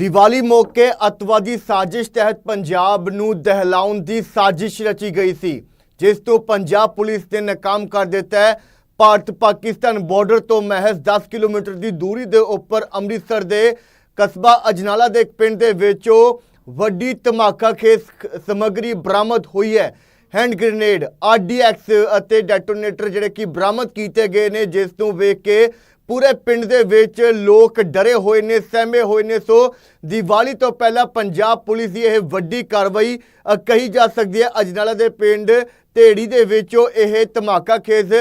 ਦੀਵਾਲੀ ਮੌਕੇ ਅਤਵਾਦੀ ਸਾਜ਼ਿਸ਼ ਤਹਿਤ ਪੰਜਾਬ ਨੂੰ ਦਹਿਲਾਉਣ ਦੀ ਸਾਜ਼ਿਸ਼ ਰਚੀ ਗਈ ਸੀ, ਜਿਸ ਤੋਂ ਪੰਜਾਬ ਪੁਲਿਸ ਨੇ ਨਾਕਾਮ ਕਰ ਦਿੱਤਾ ਹੈ। ਭਾਰਤ ਪਾਕਿਸਤਾਨ ਬਾਰਡਰ ਤੋਂ ਮਹਿਜ਼ 10 ਕਿਲੋਮੀਟਰ ਦੀ ਦੂਰੀ ਦੇ ਉੱਪਰ ਅੰਮ੍ਰਿਤਸਰ ਦੇ ਕਸਬਾ ਅਜਨਾਲਾ ਦੇ ਇੱਕ ਪਿੰਡ ਦੇ ਵਿੱਚੋਂ ਵੱਡੀ ਧਮਾਕਾ ਖੇਸ ਸਮੱਗਰੀ ਬਰਾਮਦ ਹੋਈ ਹੈ। ਹੈਂਡ ਗ੍ਰੇਨੇਡ ਆਰਡੀਐਕਸ ਅਤੇ ਡੈਟੋਨੇਟਰ ਜਿਹੜੇ ਕਿ ਬਰਾਮਦ ਕੀਤੇ ਗਏ ਨੇ, ਜਿਸ ਨੂੰ ਵੇਖ ਕੇ ਪੂਰੇ ਪਿੰਡ ਦੇ ਵਿੱਚ ਲੋਕ ਡਰੇ ਹੋਏ ਨੇ, ਸਹਿਮੇ ਹੋਏ ਨੇ। ਸੋ ਦੀਵਾਲੀ ਤੋਂ ਪਹਿਲਾਂ ਪੰਜਾਬ ਪੁਲਿਸ ਦੀ ਇਹ ਵੱਡੀ ਕਾਰਵਾਈ ਕਹੀ ਜਾ ਸਕਦੀ ਹੈ। ਅਜਨਾਲਾ ਦੇ ਪਿੰਡ ਢੇੜੀ ਦੇ ਵਿੱਚੋਂ ਇਹ ਧਮਾਕਾ ਖੇਜ਼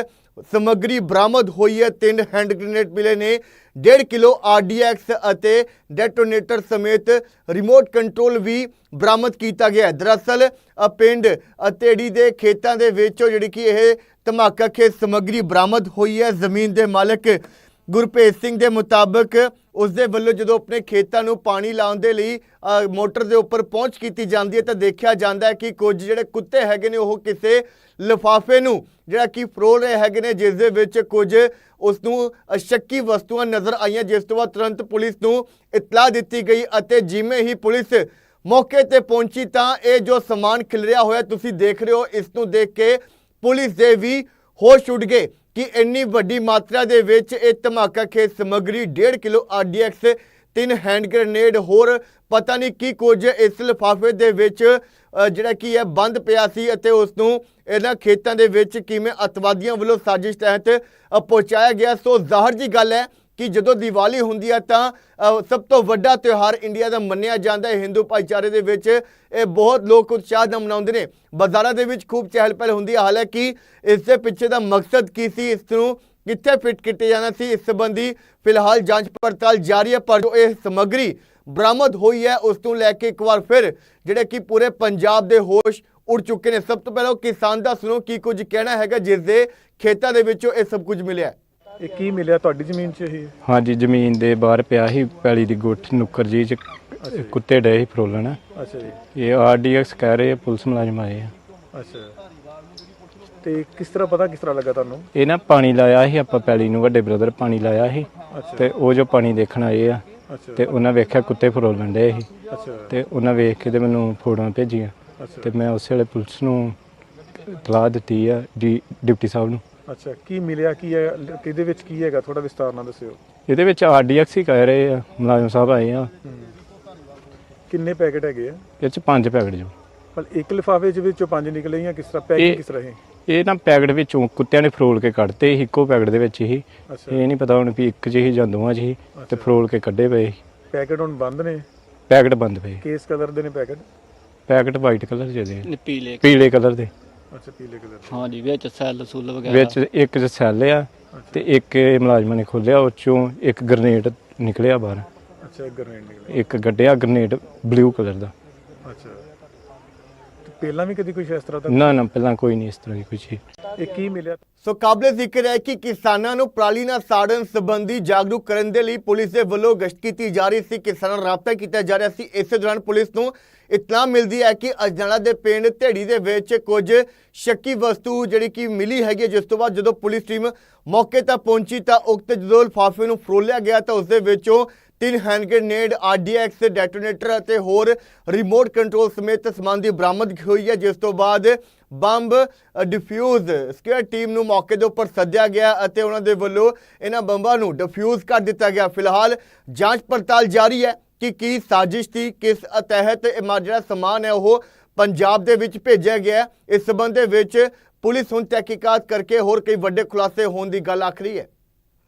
ਸਮੱਗਰੀ ਬਰਾਮਦ ਹੋਈ ਹੈ। ਤਿੰਨ ਹੈਂਡ ਗ੍ਰੇਨੇਡ ਮਿਲੇ ਨੇ। 1.5 ਕਿਲੋ ਆਰਡੀਐਕਸ ਅਤੇ ਡੈਟੋਨੇਟਰ ਸਮੇਤ ਰਿਮੋਟ ਕੰਟਰੋਲ ਵੀ ਬਰਾਮਦ ਕੀਤਾ ਗਿਆ ਦਰਅਸਲ ਪਿੰਡ ਅਤੇੜੀ ਦੇ ਖੇਤਾਂ ਦੇ ਵਿੱਚੋਂ ਜਿਹੜੀ ਕਿ ਇਹ ਧਮਾਕਾ ਖੇਜ਼ ਸਮੱਗਰੀ ਬਰਾਮਦ ਹੋਈ ਹੈ। ਜ਼ਮੀਨ ਦੇ ਮਾਲਕ ਗੁਰਪ੍ਰੀਤ ਸਿੰਘ ਦੇ ਮੁਤਾਬਕ ਉਸ ਦੇ ਵੱਲੋਂ ਜਦੋਂ ਆਪਣੇ ਖੇਤਾਂ ਨੂੰ ਪਾਣੀ ਲਾਉਣ ਦੇ ਲਈ ਮੋਟਰ ਦੇ ਉੱਪਰ ਪਹੁੰਚ ਕੀਤੀ ਜਾਂਦੀ ਹੈ ਤਾਂ ਦੇਖਿਆ ਜਾਂਦਾ ਹੈ ਕਿ ਕੁਝ ਜਿਹੜੇ ਕੁੱਤੇ ਹੈਗੇ ਨੇ ਉਹ ਕਿਸੇ ਲਿਫਾਫੇ ਨੂੰ, ਜਿਹੜਾ ਕਿ ਫਰੋਲ ਰਹੇ ਹੈਗੇ ਨੇ, ਜਿਸ ਦੇ ਵਿੱਚ ਕੁਝ ਉਸ ਨੂੰ ਸ਼ੱਕੀ ਵਸਤੂਆਂ ਨਜ਼ਰ ਆਈਆਂ, ਜਿਸ ਤੋਂ ਬਾਅਦ ਤੁਰੰਤ ਪੁਲਿਸ ਨੂੰ ਇਤਲਾਹ ਦਿੱਤੀ ਗਈ ਅਤੇ ਜਿਵੇਂ ਹੀ ਪੁਲਿਸ ਮੌਕੇ ਤੇ ਪਹੁੰਚੀ ਤਾਂ ਇਹ ਜੋ ਸਮਾਨ ਖਿਲਰਿਆ ਹੋਇਆ ਤੁਸੀਂ ਦੇਖ ਰਹੇ ਹੋ, ਇਸ ਨੂੰ ਦੇਖ ਕੇ ਪੁਲਿਸ ਦੇ ਵੀ ਹੋਸ਼ ਉੱਡ ਗਏ। ਕਿ ਇੰਨੀ ਵੱਡੀ ਮਾਤਰਾ ਦੇ ਵਿੱਚ ਇਹ ਧਮਾਕਾ ਖੇਤ ਸਮੱਗਰੀ 1.5 ਕਿਲੋ ਆਰਡੀਐਕਸ ਤਿੰਨ ਹੈਂਡ ਗ੍ਰੇਨੇਡ, ਹੋਰ ਪਤਾ ਨਹੀਂ ਕੀ ਕੁਝ ਇਸ ਲਿਫਾਫੇ ਦੇ ਵਿੱਚ ਜਿਹੜਾ ਕੀ ਹੈ, ਬੰਦ ਪਿਆ ਸੀ ਅਤੇ ਉਸ ਨੂੰ ਇਹਨਾਂ ਖੇਤਾਂ ਦੇ ਵਿੱਚ ਕਿਵੇਂ ਅਤਵਾਦੀਆਂ ਵੱਲੋਂ ਸਾਜ਼ਿਸ਼ ਤਹਿਤ ਪਹੁੰਚਾਇਆ ਗਿਆ। ਸੋ ਜ਼ਾਹਰ ਜੀ ਗੱਲ ਹੈ ਕਿ ਜਦੋਂ ਦੀਵਾਲੀ ਹੁੰਦੀ ਹੈ ਤਾਂ ਸਭ ਤੋਂ ਵੱਡਾ ਤਿਉਹਾਰ ਇੰਡੀਆ ਦਾ ਮੰਨਿਆ ਜਾਂਦਾ ਹੈ। ਹਿੰਦੂ ਭਾਈਚਾਰੇ ਦੇ ਵਿੱਚ ਇਹ ਬਹੁਤ ਲੋਕ ਉਤਸ਼ਾਹ ਨਾਲ ਮਨਾਉਂਦੇ ਨੇ। ਬਾਜ਼ਾਰਾਂ ਦੇ ਵਿੱਚ ਖੂਬ ਚਹਿਲ ਪਹਿਲ ਹੁੰਦੀ ਹੈ ਹਾਲਾਂਕਿ ਇਸ ਦੇ ਪਿੱਛੇ ਦਾ ਮਕਸਦ ਕੀ ਸੀ? ਇਸ ਨੂੰ ਕਿੱਥੇ ਫਿੱਟ ਕੀਤੇ ਜਾਣਾ ਸੀ? ਇਸ ਸੰਬੰਧੀ ਫਿਲਹਾਲ ਜਾਂਚ ਪੜਤਾਲ ਜਾਰੀ ਹੈ ਪਰ ਜੋ ਇਹ ਸਮੱਗਰੀ ਬਰਾਮਦ ਹੋਈ ਹੈ, ਉਸ ਤੋਂ ਲੈ ਕੇ ਇੱਕ ਵਾਰ ਫਿਰ ਜਿਹੜੇ ਕਿ ਪੂਰੇ ਪੰਜਾਬ ਦੇ ਹੋਸ਼ ਉੱਡ ਚੁੱਕੇ ਨੇ। ਸਭ ਤੋਂ ਪਹਿਲਾਂ ਉਹ ਕਿਸਾਨ ਦਾ ਸੁਣੋ, ਕੀ ਕੁਝ ਕਹਿਣਾ ਹੈਗਾ, ਜਿਸ ਦੇ ਖੇਤਾਂ ਦੇ ਵਿੱਚੋਂ ਇਹ ਸਭ ਕੁਝ ਮਿਲਿਆ ਇਹ ਕੀ ਮਿਲਿਆ ਤੁਹਾਡੀ ਜ਼ਮੀਨ 'ਚ ਇਹ? ਹਾਂਜੀ ਜ਼ਮੀਨ ਦੇ ਬਾਹਰ ਪਿਆ ਸੀ ਪੈਲੀ ਦੀ ਗੁੱਠ ਨੁੱਕਰ ਜੀ ਚ ਕੁੱਤੇ ਡਏ ਸੀ ਫਰੋਲਣ। ਅੱਛਾ ਜੀ। ਇਹ ਆਰਡੀਐਕਸ ਕਹਿ ਰਹੇ ਆ ਪੁਲਿਸ ਮੁਲਾਜ਼ਮ ਆਏ ਆ। ਅੱਛਾ। ਤੇ ਕਿਸ ਤਰ੍ਹਾਂ ਪਤਾ ਕਿਸ ਤਰ੍ਹਾਂ ਲੱਗਾ ਤੁਹਾਨੂੰ? ਇਹ ਨਾ ਪਾਣੀ ਲਾਇਆ ਸੀ ਆਪਾਂ ਪੈਲੀ ਨੂੰ ਵੱਡੇ ਬ੍ਰਦਰ ਪਾਣੀ ਲਾਇਆ ਸੀ। ਅੱਛਾ। ਤੇ ਉਹ ਜੋ ਪਾਣੀ ਦੇਖਣ ਆਏ ਆ ਅੱਛਾ। ਤੇ ਉਹਨਾਂ ਵੇਖਿਆ ਕੁੱਤੇ ਫਰੋਲਣ ਡਏ ਸੀ। ਅੱਛਾ। ਤੇ ਉਹਨਾਂ ਵੇਖ ਕੇ ਤੇ ਮੈਨੂੰ ਫੋਟੋਆਂ ਭੇਜੀਆਂ। ਅੱਛਾ। ਤੇ ਮੈਂ ਉਸੇ ਵੇਲੇ ਪੁਲਿਸ ਨੂੰ ਇਤਲਾਹ ਦਿੱਤੀ ਆ ਡੀ ਡਿਪਟੀ ਸਾਹਿਬ ਨੂੰ। ਅੱਛਾ ਕੀ ਮਿਲਿਆ? ਕੀ ਹੈ? ਕਿਹਦੇ ਵਿੱਚ ਕੀ ਹੈਗਾ? ਥੋੜਾ ਵਿਸਤਾਰ ਨਾਲ ਦੱਸਿਓ। ਇਹਦੇ ਵਿੱਚ ਆਰਡੀਐਕਸ ਹੀ ਕਹਿ ਰਹੇ ਆ ਮੁਲਾਜ਼ਮ ਸਾਹਿਬ ਆਏ ਆ। ਕਿੰਨੇ ਪੈਕੇਟ ਹੈਗੇ ਆ? ਇਹ ਚ ਪੰਜ ਪੈਕਟ ਜੋ। ਪਰ ਇੱਕ ਲਿਫਾਫੇ ਚ ਵਿੱਚੋਂ ਪੰਜ ਨਿਕਲੇ ਜਾਂ ਕਿਸ ਤਰ੍ਹਾਂ ਪੈਕਿੰਗ ਇਹ- ਕਿਸ ਤਰ੍ਹਾਂ ਹੈ ਇਹ ਨਾ ਪੈਕਟ ਵਿੱਚੋਂ ਕੁੱਤਿਆਂ ਨੇ ਫਰੋਲ ਕੇ ਕੱਢਤੇ ਸੀ, ਇੱਕੋ ਪੈਕਟ ਦੇ ਵਿੱਚ ਹੀ। ਅੱਛਾ। ਇਹ ਨਹੀਂ ਪਤਾ ਹੁਣ ਵੀ ਇੱਕ 'ਚ ਹੀ ਜਾਂ ਦੋਵਾਂ 'ਚ ਹੀ ਤੇ ਅੱਛਾ। ਫਰੋਲ ਕੇ ਕੱਢੇ ਪਏ। ਸੀ। ਪੈਕੇਟ ਹੁਣ ਬੰਦ ਨੇ? ਪੈਕਟ ਬੰਦ ਪਏ। ਕੇਸ ਕਲਰ ਦੇ ਨੇ ਪੈਕੇਟ? ਪੈਕਟ ਵਾਈਟ ਕਲਰ ਦੇ ਦੇ ਪੀਲੇ ਪੀਲੇ ਕਲਰ ਦੇ। ਅੱਛਾ ਪੀਲੇ ਕਲਰ ਦੇ। ਹਾਂਜੀ ਵਿੱਚ ਸੈੱਲ ਸੁੱਲ ਵਗੈਰਾ। ਵਿੱਚ ਇੱਕ 'ਚ ਸੈੱਲ ਆ ਤੇ ਇੱਕ ਇਹ ਮੁਲਾਜ਼ਮਾਂ ਨੇ ਖੋਲਿਆ ਉਹ 'ਚੋਂ ਇੱਕ ਗ੍ਰਨੇਡ ਨਿਕਲਿਆ ਬਾਹਰ। ਅੱਛਾ ਇੱਕ ਗੱਡਿਆ ਗ੍ਰਨੇਡ ਬਲੂ ਕਲਰ ਦਾ। ਅੱਛਾ। ਤੇ ਪਹਿਲਾਂ ਵੀ ਕਦੀ ਕੁਝ ਇਸ ਤਰ੍ਹਾਂ ਦਾ ਨਾ ਨਾ ਪਹਿਲਾਂ ਕੋਈ ਨਹੀਂ ਇਸ ਤਰ੍ਹਾਂ ਦੀ ਕੋਈ ਚੀਜ਼ ਇਹ ਕੀ ਮਿਲਿਆ? ਸੋ ਕਾਬਲੇ ਜ਼ਿਕਰ ਹੈ ਕਿ ਕਿਸਾਨਾਂ ਨੂੰ ਪਰਾਲੀ ਨਾਲ ਸਾੜਨ ਸੰਬੰਧੀ ਜਾਗਰੂਕ ਕਰਨ ਦੇ ਲਈ ਪੁਲਿਸ ਦੇ ਵੱਲੋਂ ਗਸ਼ਤ ਕੀਤੀ ਜਾ ਰਹੀ ਸੀ। ਕਿਸਾਨਾਂ ਨਾਲ ਰਾਬਤਾ ਕੀਤਾ ਜਾ ਰਿਹਾ ਸੀ। ਇਸੇ ਦੌਰਾਨ ਪੁਲਿਸ ਨੂੰ ਇਤਲਾਹ ਮਿਲਦੀ ਹੈ ਕਿ ਅਜਨਾਲਾ ਦੇ ਪਿੰਡ ਢੇੜੀ ਦੇ ਵਿੱਚ ਕੁਝ ਸ਼ੱਕੀ ਵਸਤੂ ਜਿਹੜੀ ਕਿ ਮਿਲੀ ਹੈਗੀ ਹੈ, ਜਿਸ ਤੋਂ ਬਾਅਦ ਜਦੋਂ ਪੁਲਿਸ ਟੀਮ ਮੌਕੇ ਤੇ ਪਹੁੰਚੀ ਤਾਂ ਉਕਤ ਜਦੋਂ ਲਿਫਾਫੇ ਨੂੰ ਫਰੋਲਿਆ ਗਿਆ ਤਾਂ ਉਸ ਦੇ ਵਿੱਚੋਂ ਤਿੰਨ ਹੈਂਡ ਗ੍ਰੇਨੇਡ ਆਰਡੀਐਕਸ ਡੈਟੋਨੇਟਰ ਅਤੇ ਹੋਰ ਰਿਮੋਟ ਕੰਟਰੋਲ ਸਮੇਤ ਸਮਾਨ ਦੀ ਬਰਾਮਦਗੀ ਹੋਈ ਹੈ, ਜਿਸ ਤੋਂ ਬਾਅਦ ਬੰਬ ਡਿਫਿਊਜ਼ ਸਕੇਅਰ ਟੀਮ ਨੂੰ ਮੌਕੇ ਦੇ ਉੱਪਰ ਸੱਦਿਆ ਗਿਆ ਅਤੇ ਉਹਨਾਂ ਦੇ ਵੱਲੋਂ ਇਹਨਾਂ ਬੰਬਾਂ ਨੂੰ ਡਿਫਿਊਜ਼ ਕਰ ਦਿੱਤਾ ਗਿਆ। ਫਿਲਹਾਲ ਜਾਂਚ ਪੜਤਾਲ ਜਾਰੀ ਹੈ ਕਿ ਕੀ ਸਾਜ਼ਿਸ਼ ਸੀ ਕਿਸ ਤਹਿਤ ਇਹ ਮਾ- ਜਿਹੜਾ ਸਮਾਨ ਹੈ, ਉਹ ਪੰਜਾਬ ਦੇ ਵਿੱਚ ਭੇਜਿਆ ਗਿਆ ਇਸ ਸਬੰਧ ਦੇ ਵਿੱਚ ਪੁਲਿਸ ਹੁਣ ਤਹਿਕੀਕਾਤ ਕਰਕੇ ਹੋਰ ਕਈ ਵੱਡੇ ਖੁਲਾਸੇ ਹੋਣ ਦੀ ਗੱਲ ਆਖ ਰਹੀ ਹੈ।